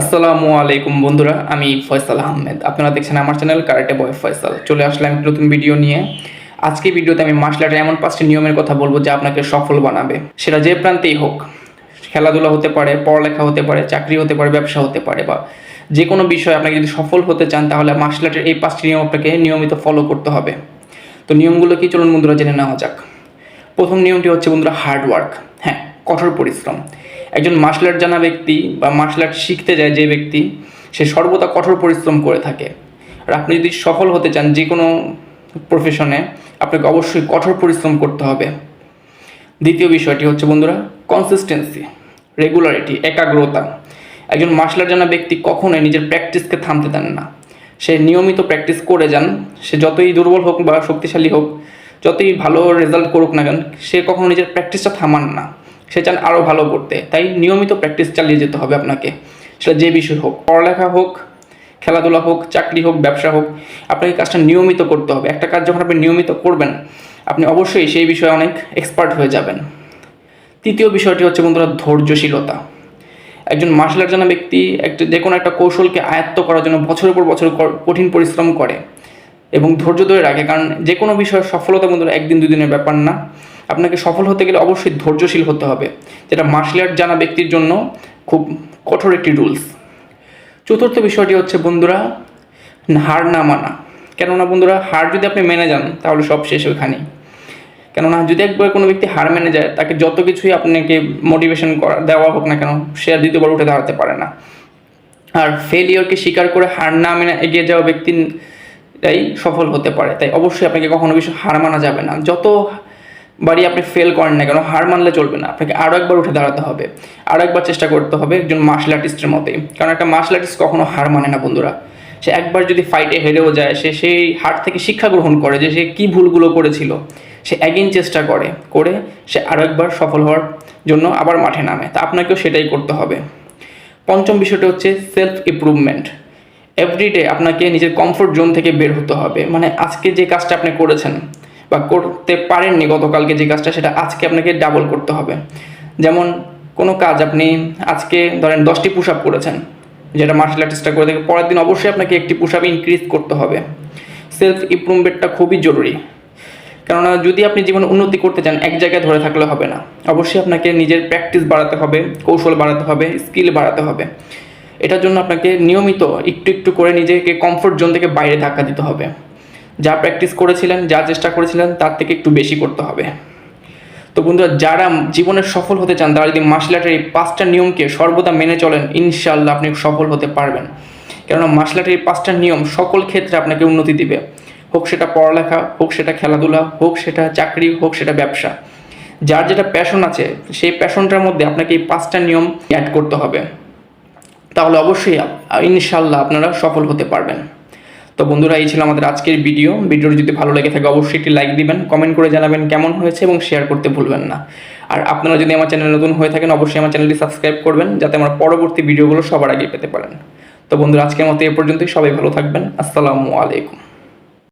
আসসালামু আলাইকুম বন্ধুরা, আমি ফয়সাল আহমেদ। আপনারা দেখছেন আমার চ্যানেল কারেটে বয় ফয়সাল। চলে আসলাম একটি নতুন ভিডিও নিয়ে। আজকে ভিডিওতে আমি মার্শাল আর্টের এমন পাঁচটি নিয়মের কথা বলব যা আপনাকে সফল বানাবে। সেটা যে প্রান্তেই হোক, খেলাধুলা হতে পারে, পড়ালেখা হতে পারে, চাকরি হতে পারে, ব্যবসা হতে পারে, বা যে কোনো বিষয়ে আপনাকে যদি সফল হতে চান, তাহলে মার্শাল আর্টের এই পাঁচটি নিয়ম আপনাকে নিয়মিত ফলো করতে হবে। তো নিয়মগুলো কি? চলুন বন্ধুরা, জেনে নেওয়া যাক। প্রথম নিয়মটি হচ্ছে বন্ধুরা হার্ড ওয়ার্ক হ্যাঁ কঠোর পরিশ্রম। একজন মার্শাল আর্ট জানা ব্যক্তি বা মার্শাল আর্ট শিখতে যায় যে ব্যক্তি, সে সর্বদা কঠোর পরিশ্রম করে থাকে। আর আপনি যদি সফল হতে চান যে কোনো প্রফেশনে আপনাকে অবশ্যই কঠোর পরিশ্রম করতে হবে। দ্বিতীয় বিষয়টি হচ্ছে বন্ধুরা কনসিস্টেন্সি রেগুলারিটি একাগ্রতা। একজন মার্শাল আর্ট জানা ব্যক্তি কখনোই নিজের প্র্যাকটিসকে থামতে দেন না। সে নিয়মিত প্র্যাকটিস করে যান, সে যতই দুর্বল হোক বা শক্তিশালী হোক, যতই ভালো রেজাল্ট করুক না কেন, সে কখনো নিজের প্র্যাকটিসটা থামান না। সে চান আরও ভালো করতে। তাই নিয়মিত প্র্যাকটিস চালিয়ে যেতে হবে আপনাকে। সেটা যে বিষয় হোক, পড়ালেখা হোক, খেলাধুলা হোক, চাকরি হোক, ব্যবসা হোক, আপনাকে কাজটা নিয়মিত করতে হবে। একটা কাজ যখন আপনি নিয়মিত করবেন, আপনি অবশ্যই সেই বিষয়ে অনেক এক্সপার্ট হয়ে যাবেন। তৃতীয় বিষয়টি হচ্ছে বন্ধুরা ধৈর্যশীলতা। একজন মার্শাল আর্ট জানা ব্যক্তি একটা যে কোনো একটা কৌশলকে আয়ত্ত করার জন্য বছরের পর বছর কঠিন পরিশ্রম করে এবং ধৈর্য ধরে রাখে। কারণ যে কোনো বিষয়ে সফলতা বন্ধুরা একদিন দুদিনের ব্যাপার না। আপনাকে সফল হতে গেলে অবশ্যই ধৈর্যশীল হতে হবে। যেটা মার্শাল আর্ট জানা ব্যক্তির জন্য খুব কঠোর একটি রুলস চতুর্থ বিষয়টি হচ্ছে বন্ধুরা, হার না মানা। কেননা বন্ধুরা, হার যদি আপনি মেনে যান, তাহলে সব শেষ ওইখানেই। কেননা যদি একবার কোনো ব্যক্তি হার মেনে যায়, তাকে যত কিছুই আপনাকে মোটিভেশন করা, দেওয়া হোক না কেন, সে আর দ্বিতীয়বার উঠে দাঁড়াতে পারে না। আর ফেলিওরকে স্বীকার করে হার না মেনে এগিয়ে যাওয়া ব্যক্তি তাই সফল হতে পারে। তাই অবশ্যই আপনাকে কখনো বিষয় হার মানা যাবে না। যত বাড়ি আপনি ফেল করেন না কেন, হার মানলে চলবে না। আপনাকে আরও একবার উঠে দাঁড়াতে হবে আরও একবার চেষ্টা করতে হবে একজন মার্শাল আর্টিস্টের মতোই। কারণ একটা মার্শাল আর্টিস্ট কখনো হার মানে না, বন্ধুরা। সে একবার যদি ফাইটে হেরেও যায়, সে সেই হার থেকে শিক্ষা গ্রহণ করে যে সে কী ভুলগুলো করেছিল। সে একদিন চেষ্টা করে করে সে আরও একবার সফল হওয়ার জন্য আবার মাঠে নামে। তা আপনাকেও সেটাই করতে হবে। পঞ্চম বিষয়টা হচ্ছে সেলফ ইমপ্রুভমেন্ট এভরিডে আপনাকে নিজের কমফোর্ট জোন থেকে বের হতে হবে। মানে আজকে যে কাজটা আপনি করেছেন বা করতে পারেননি গতকালকে যে কাজটা, সেটা আজকে আপনাকে ডাবল করতে হবে। যেমন কোনো কাজ আপনি আজকে ধরেন দশটি পুশ আপ করেছেন, যেটা মার্শাল আর্টিস্টটা করে থাকে পরের দিন অবশ্যই আপনাকে একটি পুশ আপ ইনক্রিজ করতে হবে। সেলফ ইমপ্রুভমেন্টটা খুবই জরুরি। কেননা যদি আপনি জীবনে উন্নতি করতে চান, এক জায়গায় ধরে থাকলে হবে না। অবশ্যই আপনাকে নিজের প্র্যাকটিস বাড়াতে হবে, কৌশল বাড়াতে হবে স্কিল বাড়াতে হবে। এটার জন্য আপনাকে নিয়মিত একটু একটু করে নিজেকে কমফোর্ট জোন থেকে বাইরে ধাক্কা দিতে হবে। যা প্র্যাকটিস করেছিলেন, যা চেষ্টা করেছিলেন, তার থেকে একটু বেশি করতে হবে। তো বন্ধুরা, যারা জীবনে সফল হতে চান, তারা যদি মার্শাল আর্টের এই পাঁচটা নিয়মকে সর্বদা মেনে চলেন ইনশাল্লাহ আপনি সফল হতে পারবেন। কেননা মার্শাল আর্টের এই পাঁচটা নিয়ম সকল ক্ষেত্রে আপনাকে উন্নতি দিবে। হোক সেটা পড়ালেখা, হোক সেটা খেলাধুলা, হোক সেটা চাকরি, হোক সেটা ব্যবসা। যার যেটা প্যাশন আছে, সেই প্যাশনটার মধ্যে আপনাকে এই পাঁচটা নিয়ম অ্যাড করতে হবে। তাহলে অবশ্যই ইনশাল্লাহ আপনারা সফল হতে পারবেন। তো বন্ধুরা, এই ছিল আমাদের আজকের ভিডিও ভিডিওটি যদি ভালো লেগে থাকে, অবশ্যই একটি লাইক দিবেন কমেন্ট করে জানাবেন কেমন হয়েছে এবং শেয়ার করতে ভুলবেন না। আর আপনারা যদি আমার চ্যানেল নতুন হয়ে থাকেন, অবশ্যই আমার চ্যানেলটি সাবস্ক্রাইব করবেন, যাতে আমার পরবর্তী ভিডিওগুলো সবার আগে পেতে পারেন। তো বন্ধুরা, আজকের মতো এ পর্যন্তই। সবাই ভালো থাকবেন। আসসালামু আলাইকুম।